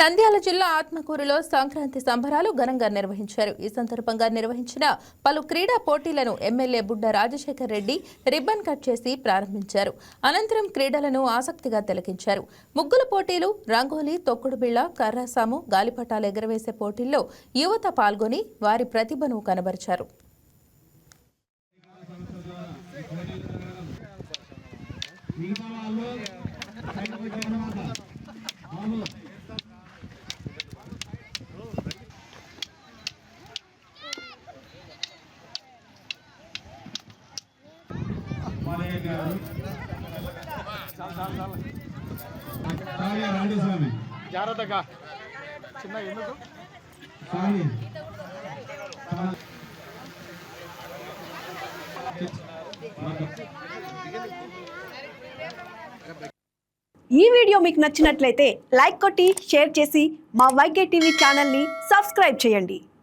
నంద్యాల జిల్లా ఆత్మకూరులో సంక్రాంతి సంబరాలు ఘనంగా నిర్వహించారు. ఈ సందర్భంగా నిర్వహించిన పలు క్రీడా పోటీలను ఎమ్మెల్యే బుడ్డ రాజశేఖర్ రెడ్డి రిబ్బన్ కట్ చేసి ప్రారంభించారు. అనంతరం క్రీడలను ఆసక్తిగా తిలకించారు. ముగ్గుల పోటీలు రంగోలీ తొక్కుడు బిళ్ళ కర్రసాము గాలిపటాలు ఎగరవేసే పోటీల్లో యువత పాల్గొని వారి ప్రతిభను కనబరిచారు. మిగతా వాళ్ళు మాలయ్య గారు. సాయి రాండి స్వామి జాగ్రత్తగా. చిన్న ఎందుకు? ఈ వీడియో మీకు నచ్చినట్లయితే లైక్ కొట్టి షేర్ చేసి మా వైకే టీవీ ఛానల్ని సబ్స్క్రైబ్ చేయండి.